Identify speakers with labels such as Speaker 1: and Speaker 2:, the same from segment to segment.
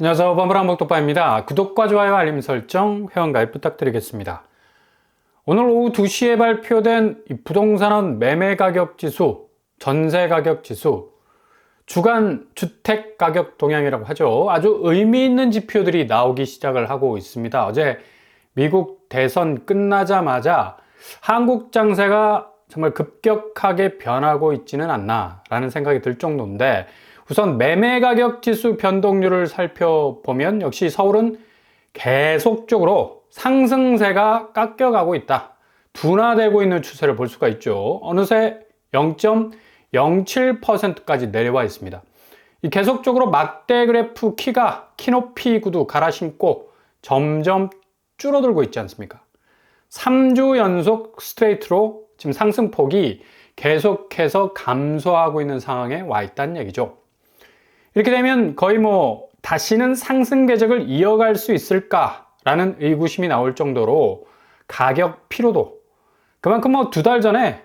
Speaker 1: 안녕하세요. 범블한 복독바입니다. 구독과 좋아요, 알림 설정, 회원가입 부탁드리겠습니다. 오늘 오후 2시에 발표된 이 부동산원 매매 가격 지수, 전세 가격 지수, 주간 주택 가격 동향이라고 하죠. 아주 의미 있는 지표들이 나오기 시작을 하고 있습니다. 어제 미국 대선 끝나자마자 한국 장세가 정말 급격하게 변하고 있지는 않나라는 생각이 들 정도인데 우선 매매 가격 지수 변동률을 살펴보면 역시 서울은 계속적으로 상승세가 깎여가고 있다. 둔화되고 있는 추세를 볼 수가 있죠. 어느새 0.07%까지 내려와 있습니다. 이 계속적으로 막대 그래프 키가 키높이 구두 갈아 신고 점점 줄어들고 있지 않습니까? 3주 연속 스트레이트로 지금 상승폭이 계속해서 감소하고 있는 상황에 와 있다는 얘기죠. 이렇게 되면 거의 뭐 다시는 상승 궤적을 이어갈 수 있을까라는 의구심이 나올 정도로 가격 피로도 그만큼 뭐 두 달 전에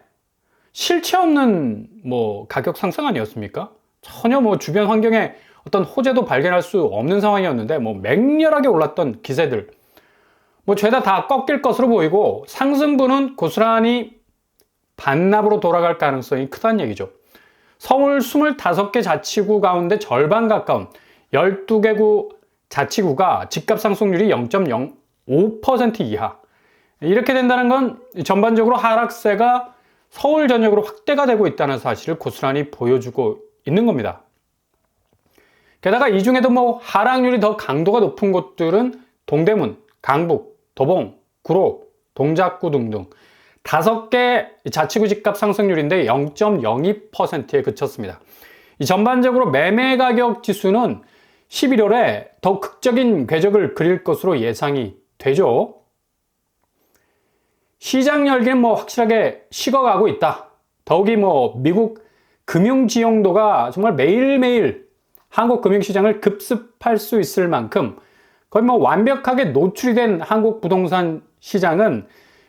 Speaker 1: 실체 없는 뭐 가격 상승 아니었습니까? 전혀 뭐 주변 환경에 어떤 호재도 발견할 수 없는 상황이었는데 뭐 맹렬하게 올랐던 기세들 뭐 죄다 다 꺾일 것으로 보이고 상승분은 고스란히 반납으로 돌아갈 가능성이 크다는 얘기죠. 서울 25개 자치구 가운데 절반 가까운 12개 구 자치구가 집값 상승률이 0.05% 이하. 이렇게 된다는 건 전반적으로 하락세가 서울 전역으로 확대가 되고 있다는 사실을 고스란히 보여주고 있는 겁니다. 게다가 이 중에도 뭐 하락률이 더 강도가 높은 곳들은 동대문, 강북, 도봉, 구로, 동작구 등등 다섯 개 자치구 집값 상승률인데 0.02%에 그쳤습니다. 이 전반적으로 매매 가격 지수는 11월에 더 극적인 궤적을 그릴 것으로 예상이 되죠. 시장 열기는 뭐 확실하게 식어가고 있다. 더욱이 뭐 미국 금융 지용도가 정말 매일매일 한국 금융시장을 급습할 수 있을 만큼 거의 뭐 완벽하게 노출이 된 한국 부동산 시장은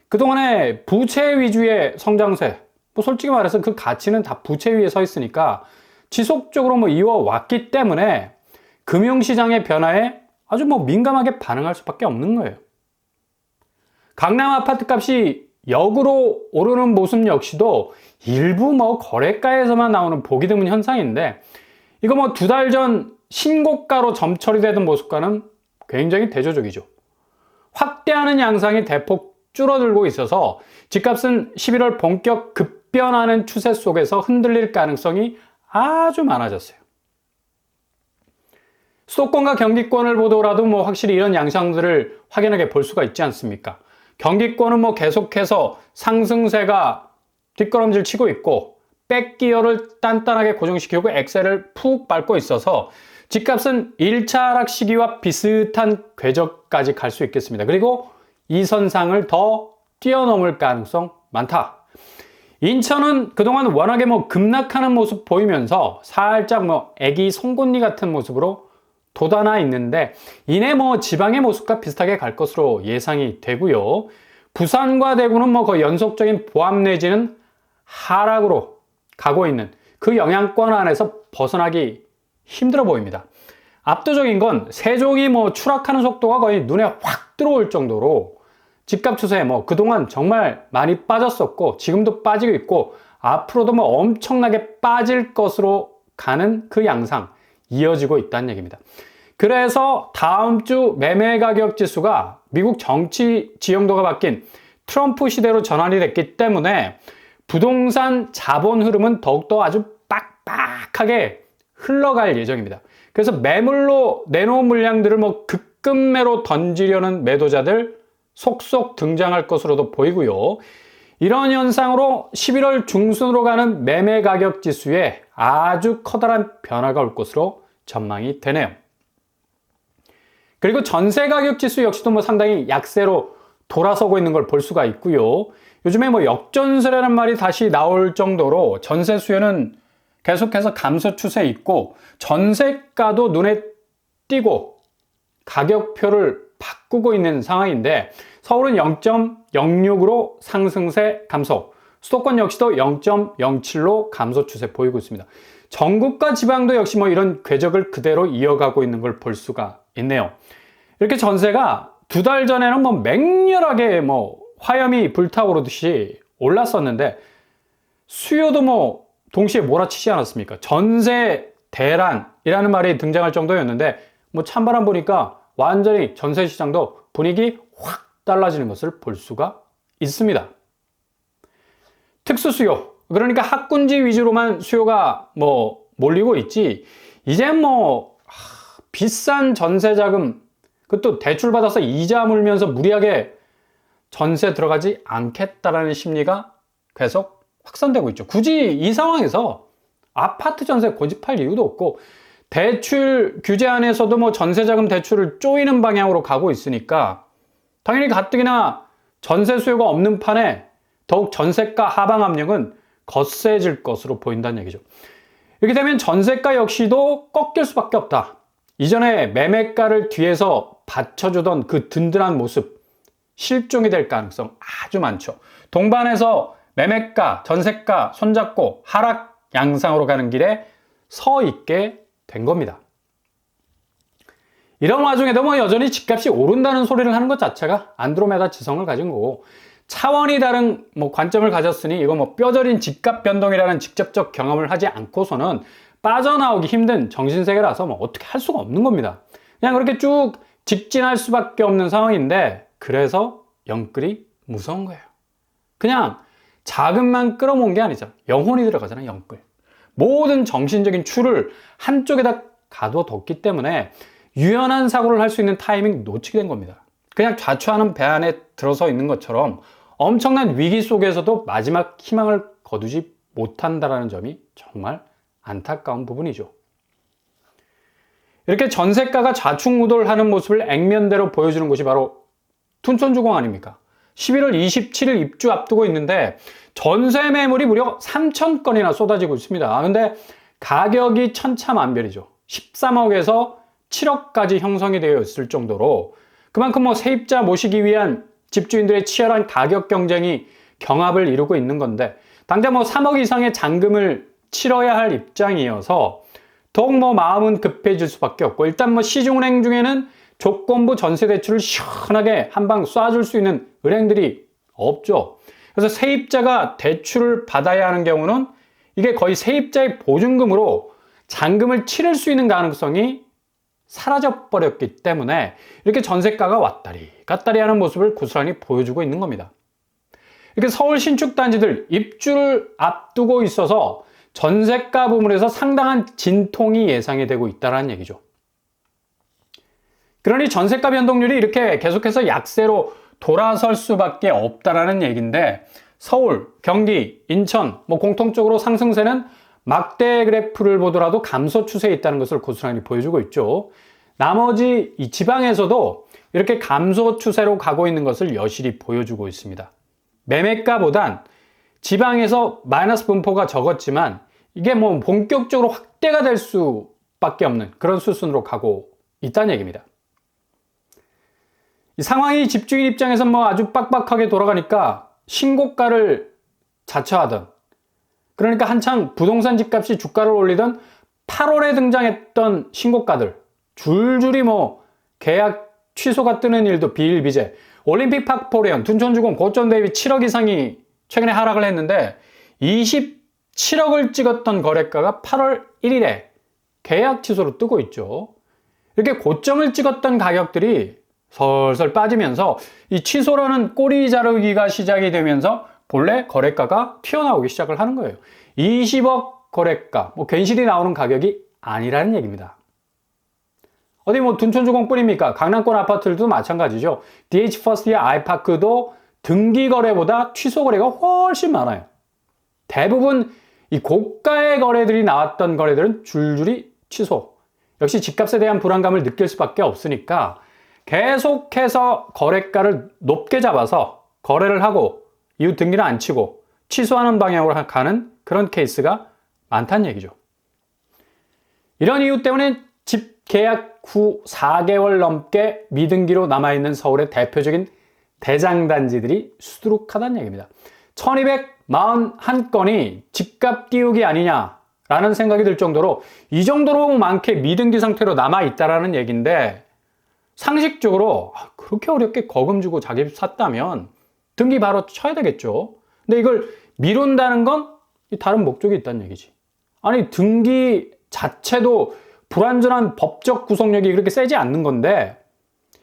Speaker 1: 그동안에 부채 위주의 성장세, 뭐 솔직히 말해서 그 가치는 다 부채 위에 서 있으니까 지속적으로 뭐 이어왔기 때문에 금융시장의 변화에 아주 뭐 민감하게 반응할 수밖에 없는 거예요. 강남 아파트 값이 역으로 오르는 모습 역시도 일부 뭐 거래가에서만 나오는 보기 드문 현상인데 이거 뭐 두 달 전 신고가로 점처리 되던 모습과는 굉장히 대조적이죠. 확대하는 양상이 대폭 줄어들고 있어서 집값은 11월 본격 급변하는 추세 속에서 흔들릴 가능성이 아주 많아졌어요. 수도권과 경기권을 보더라도 뭐 확실히 이런 양상들을 확연하게 볼 수가 있지 않습니까? 경기권은 뭐 계속해서 상승세가 뒷걸음질 치고 있고 백기어를 단단하게 고정시키고 엑셀을 푹 밟고 있어서 집값은 1차 하락 시기와 비슷한 궤적까지 갈 수 있겠습니다. 그리고 이 선상을 더 뛰어넘을 가능성 많다. 인천은 그동안 워낙에 뭐 급락하는 모습 보이면서 살짝 뭐 애기 송곳니 같은 모습으로 돋아나 있는데 이내 뭐 지방의 모습과 비슷하게 갈 것으로 예상이 되고요. 부산과 대구는 뭐 거의 연속적인 보합 내지는 하락으로 가고 있는 그 영향권 안에서 벗어나기 힘들어 보입니다. 압도적인 건 세종이 뭐 추락하는 속도가 거의 눈에 확 들어올 정도로 집값 추세 뭐 그동안 정말 많이 빠졌었고 지금도 빠지고 있고 앞으로도 뭐 엄청나게 빠질 것으로 가는 그 양상 이어지고 있다는 얘기입니다. 그래서 다음 주 매매 가격 지수가 미국 정치 지형도가 바뀐 트럼프 시대로 전환이 됐기 때문에 부동산 자본 흐름은 더욱더 아주 빡빡하게 흘러갈 예정입니다. 그래서 매물로 내놓은 물량들을 뭐 급급매로 던지려는 매도자들 속속 등장할 것으로도 보이고요. 이런 현상으로 11월 중순으로 가는 매매 가격 지수에 아주 커다란 변화가 올 것으로 전망이 되네요. 그리고 전세 가격 지수 역시도 뭐 상당히 약세로 돌아서고 있는 걸 볼 수가 있고요. 요즘에 뭐 역전세라는 말이 다시 나올 정도로 전세 수요는 계속해서 감소 추세 있고 전세가도 눈에 띄고 가격표를 바꾸고 있는 상황인데 서울은 0.06으로 상승세 감소, 수도권 역시도 0.07로 감소 추세 보이고 있습니다. 전국과 지방도 역시 뭐 이런 궤적을 그대로 이어가고 있는 걸 볼 수가 있네요. 이렇게 전세가 두 달 전에는 뭐 맹렬하게 뭐 화염이 불타오르듯이 올랐었는데 수요도 뭐 동시에 몰아치지 않았습니까? 전세 대란이라는 말이 등장할 정도였는데 뭐 찬바람 보니까 완전히 전세 시장도 분위기 확 달라지는 것을 볼 수가 있습니다. 특수 수요. 그러니까 학군지 위주로만 수요가 뭐 몰리고 있지. 이제 뭐 하, 비싼 전세 자금 그것도 대출 받아서 이자 물면서 무리하게 전세 들어가지 않겠다라는 심리가 계속 확산되고 있죠. 굳이 이 상황에서 아파트 전세 고집할 이유도 없고 대출 규제 안에서도 뭐 전세자금 대출을 쪼이는 방향으로 가고 있으니까 당연히 가뜩이나 전세 수요가 없는 판에 더욱 전세가 하방 압력은 거세질 것으로 보인다는 얘기죠. 이렇게 되면 전세가 역시도 꺾일 수밖에 없다. 이전에 매매가를 뒤에서 받쳐주던 그 든든한 모습 실종이 될 가능성 아주 많죠. 동반해서 매매가, 전세가 손잡고 하락 양상으로 가는 길에 서 있게 된 겁니다. 이런 와중에도 뭐 여전히 집값이 오른다는 소리를 하는 것 자체가 안드로메다 지성을 가진 거고 차원이 다른 뭐 관점을 가졌으니 이거 뭐 뼈저린 집값 변동이라는 직접적 경험을 하지 않고서는 빠져나오기 힘든 정신세계라서 뭐 어떻게 할 수가 없는 겁니다. 그냥 그렇게 쭉 직진할 수밖에 없는 상황인데 그래서 영끌이 무서운 거예요. 그냥 자금만 끌어모은 게 아니죠. 영혼이 들어가잖아요, 영끌. 모든 정신적인 추를 한쪽에다 가둬뒀기 때문에 유연한 사고를 할 수 있는 타이밍 놓치게 된 겁니다. 그냥 좌초하는 배 안에 들어서 있는 것처럼 엄청난 위기 속에서도 마지막 희망을 거두지 못한다는 점이 정말 안타까운 부분이죠. 이렇게 전세가가 좌충우돌하는 모습을 액면대로 보여주는 곳이 바로 둔촌주공 아닙니까? 11월 27일 입주 앞두고 있는데 전세 매물이 무려 3천 건이나 쏟아지고 있습니다. 근데 가격이 천차만별이죠. 13억에서 7억까지 형성이 되어 있을 정도로 그만큼 뭐 세입자 모시기 위한 집주인들의 치열한 가격 경쟁이 경합을 이루고 있는 건데 당장 뭐 3억 이상의 잔금을 치러야 할 입장이어서 더욱 뭐 마음은 급해질 수밖에 없고 일단 뭐 시중은행 중에는 조건부 전세 대출을 시원하게 한 방 쏴줄 수 있는 은행들이 없죠. 그래서 세입자가 대출을 받아야 하는 경우는 이게 거의 세입자의 보증금으로 잔금을 치를 수 있는 가능성이 사라져 버렸기 때문에 이렇게 전세가가 왔다리 갔다리 하는 모습을 고스란히 보여주고 있는 겁니다. 이렇게 서울 신축 단지들 입주를 앞두고 있어서 전세가 부분에서 상당한 진통이 예상이 되고 있다는 얘기죠. 그러니 전세가 변동률이 이렇게 계속해서 약세로 돌아설 수밖에 없다라는 얘기인데 서울, 경기, 인천 뭐 공통적으로 상승세는 막대 그래프를 보더라도 감소 추세에 있다는 것을 고스란히 보여주고 있죠. 나머지 이 지방에서도 이렇게 감소 추세로 가고 있는 것을 여실히 보여주고 있습니다. 매매가보단 지방에서 마이너스 분포가 적었지만 이게 뭐 본격적으로 확대가 될 수밖에 없는 그런 수순으로 가고 있다는 얘기입니다. 이 상황이 집주인 입장에서 뭐 아주 빡빡하게 돌아가니까 신고가를 자처하던 그러니까 한창 부동산 집값이 주가를 올리던 8월에 등장했던 신고가들 줄줄이 뭐 계약 취소가 뜨는 일도 비일비재 올림픽 파크포레온 둔촌주공 고점 대비 7억 이상이 최근에 하락을 했는데 27억을 찍었던 거래가가 8월 1일에 계약 취소로 뜨고 있죠. 이렇게 고점을 찍었던 가격들이 설설 빠지면서 이 취소라는 꼬리 자르기가 시작이 되면서 본래 거래가가 튀어나오기 시작을 하는 거예요. 20억 거래가, 뭐 괜시리 나오는 가격이 아니라는 얘기입니다. 어디 뭐 둔촌주공뿐입니까? 강남권 아파트들도 마찬가지죠. DH 퍼스트의 아이파크도 등기 거래보다 취소 거래가 훨씬 많아요. 대부분 이 고가의 거래들이 나왔던 거래들은 줄줄이 취소. 역시 집값에 대한 불안감을 느낄 수밖에 없으니까 계속해서 거래가를 높게 잡아서 거래를 하고 이후 등기를 안 치고 취소하는 방향으로 가는 그런 케이스가 많다는 얘기죠. 이런 이유 때문에 집 계약 후 4개월 넘게 미등기로 남아있는 서울의 대표적인 대장단지들이 수두룩하다는 얘기입니다. 1241건이 집값 띄우기 아니냐 라는 생각이 들 정도로 이 정도로 많게 미등기 상태로 남아있다라는 얘기인데 상식적으로 아, 그렇게 어렵게 거금 주고 자기 집 샀다면 등기 바로 쳐야 되겠죠. 근데 이걸 미룬다는 건 다른 목적이 있다는 얘기지. 아니 등기 자체도 불완전한 법적 구속력이 그렇게 세지 않는 건데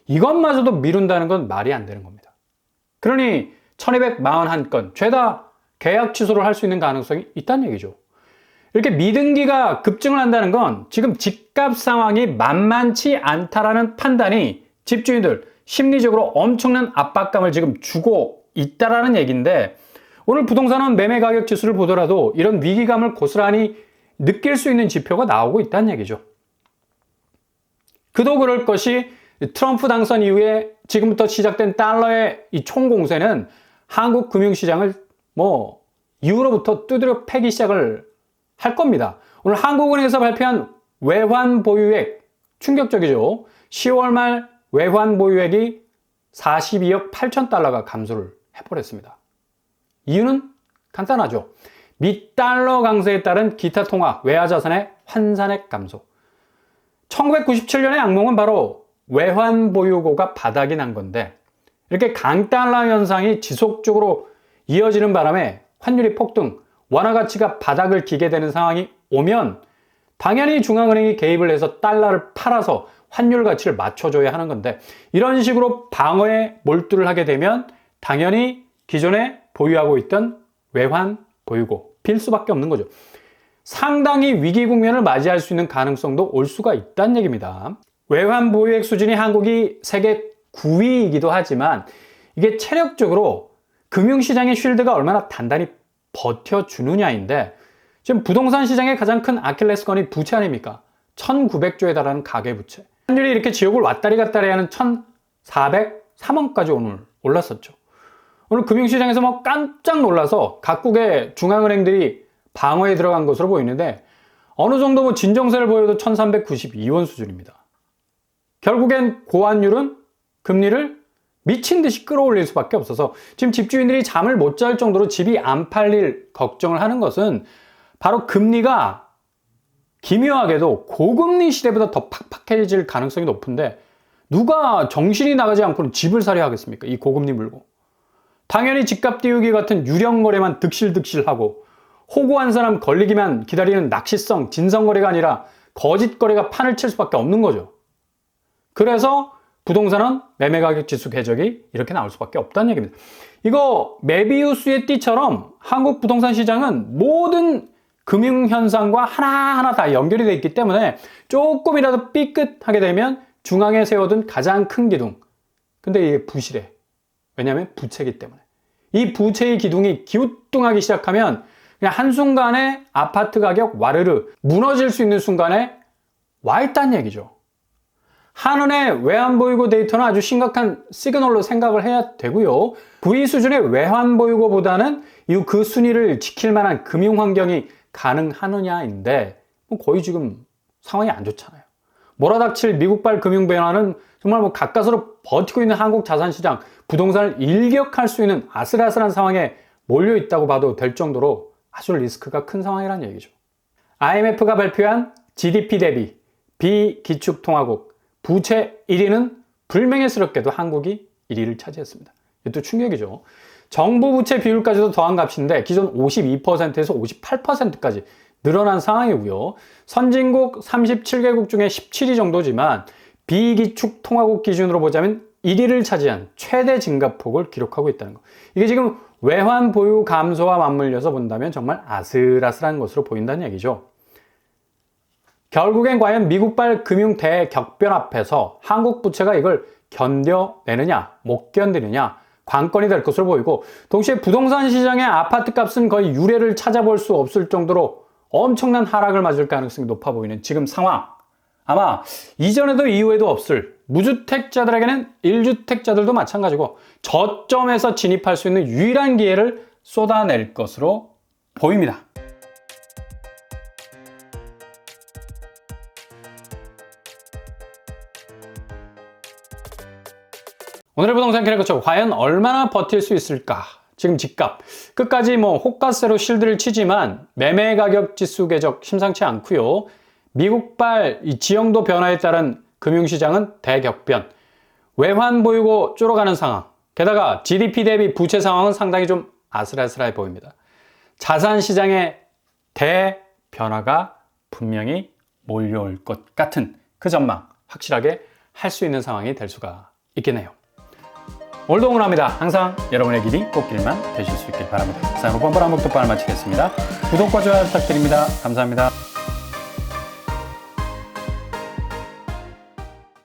Speaker 1: 이것마저도 미룬다는 건 말이 안 되는 겁니다. 그러니 1241건 죄다 계약 취소를 할 수 있는 가능성이 있다는 얘기죠. 이렇게 미등기가 급증을 한다는 건 지금 집값 상황이 만만치 않다라는 판단이 집주인들 심리적으로 엄청난 압박감을 지금 주고 있다라는 얘기인데 오늘 부동산은 매매 가격 지수를 보더라도 이런 위기감을 고스란히 느낄 수 있는 지표가 나오고 있다는 얘기죠. 그도 그럴 것이 트럼프 당선 이후에 지금부터 시작된 달러의 이 총공세는 한국 금융시장을 뭐 이후로부터 두드려 패기 시작을 할 겁니다. 오늘 한국은행에서 발표한 외환 보유액 충격적이죠. 10월 말 외환 보유액이 42억 8천 달러가 감소를 해버렸습니다. 이유는 간단하죠. 미달러 강세에 따른 기타 통화 외화 자산의 환산액 감소. 1997년의 악몽은 바로 외환 보유고가 바닥이 난 건데 이렇게 강달러 현상이 지속적으로 이어지는 바람에 환율이 폭등, 원화 가치가 바닥을 기게 되는 상황이 오면 당연히 중앙은행이 개입을 해서 달러를 팔아서 환율 가치를 맞춰줘야 하는 건데 이런 식으로 방어에 몰두를 하게 되면 당연히 기존에 보유하고 있던 외환 보유고 빌 수밖에 없는 거죠. 상당히 위기 국면을 맞이할 수 있는 가능성도 올 수가 있다는 얘기입니다. 외환 보유액 수준이 한국이 세계 9위이기도 하지만 이게 체력적으로 금융시장의 쉴드가 얼마나 단단히 버텨주느냐인데 지금 부동산 시장의 가장 큰 아킬레스건이 부채 아닙니까? 1900조에 달하는 가계부채. 환율이 이렇게 지옥을 왔다리 갔다리 하는 1403원까지 오늘 올랐었죠. 오늘 금융시장에서 뭐 깜짝 놀라서 각국의 중앙은행들이 방어에 들어간 것으로 보이는데 어느 정도 뭐 진정세를 보여도 1392원 수준입니다. 결국엔 고환율은 금리를 미친 듯이 끌어올릴 수밖에 없어서 지금 집주인들이 잠을 못 잘 정도로 집이 안 팔릴 걱정을 하는 것은 바로 금리가 기묘하게도 고금리 시대보다 더 팍팍해질 가능성이 높은데 누가 정신이 나가지 않고는 집을 사려 하겠습니까? 이 고금리 물고. 당연히 집값 띄우기 같은 유령 거래만 득실득실하고 호구한 사람 걸리기만 기다리는 낚시성 진성 거래가 아니라 거짓 거래가 판을 칠 수밖에 없는 거죠. 그래서 부동산은 매매가격 지수 궤적이 이렇게 나올 수밖에 없다는 얘기입니다. 이거 메비우스의 띠처럼 한국 부동산 시장은 모든 금융 현상과 하나하나 다 연결이 되어 있기 때문에 조금이라도 삐끗하게 되면 중앙에 세워둔 가장 큰 기둥. 근데 이게 부실해. 왜냐하면 부채기 때문에. 이 부채의 기둥이 기우뚱하기 시작하면 그냥 한순간에 아파트 가격 와르르 무너질 수 있는 순간에 와 있다는 얘기죠. 한은의 외환 보유고 데이터는 아주 심각한 시그널로 생각을 해야 되고요. V 수준의 외환 보유고보다는 이후 그 순위를 지킬 만한 금융 환경이 가능하느냐인데 뭐 거의 지금 상황이 안 좋잖아요. 몰아닥칠 미국발 금융 변화는 정말 뭐 가까스로 버티고 있는 한국 자산 시장, 부동산을 일격할 수 있는 아슬아슬한 상황에 몰려 있다고 봐도 될 정도로 아주 리스크가 큰 상황이라는 얘기죠. IMF가 발표한 GDP 대비 비기축통화국 부채 1위는 불명예스럽게도 한국이 1위를 차지했습니다. 이것도 충격이죠. 정부 부채 비율까지도 더한 값인데 기존 52%에서 58%까지 늘어난 상황이고요. 선진국 37개국 중에 17위 정도지만 비기축 통화국 기준으로 보자면 1위를 차지한 최대 증가폭을 기록하고 있다는 거. 이게 지금 외환 보유 감소와 맞물려서 본다면 정말 아슬아슬한 것으로 보인다는 얘기죠. 결국엔 과연 미국발 금융 대격변 앞에서 한국 부채가 이걸 견뎌내느냐, 못 견디느냐, 관건이 될 것으로 보이고, 동시에 부동산 시장의 아파트 값은 거의 유례를 찾아볼 수 없을 정도로 엄청난 하락을 맞을 가능성이 높아 보이는 지금 상황. 아마 이전에도 이후에도 없을 무주택자들에게는 1주택자들도 마찬가지고 저점에서 진입할 수 있는 유일한 기회를 쏟아낼 것으로 보입니다. 오늘의 부동산 캐릭터 과연 얼마나 버틸 수 있을까? 지금 집값 끝까지 뭐 호가세로 실드를 치지만 매매 가격 지수 궤적 심상치 않고요. 미국발 이 지형도 변화에 따른 금융시장은 대격변. 외환 보이고 줄어가는 상황. 게다가 GDP 대비 부채 상황은 상당히 좀 아슬아슬해 보입니다. 자산 시장에 대변화가 분명히 몰려올 것 같은 그 전망 확실하게 할 수 있는 상황이 될 수가 있겠네요. 오늘도 응원합니다. 항상 여러분의 길이 꽃길만 되실 수 있길 바랍니다. 자, 오늘 뻔뻔한 목독방을 마치겠습니다. 구독과 좋아요 부탁드립니다. 감사합니다.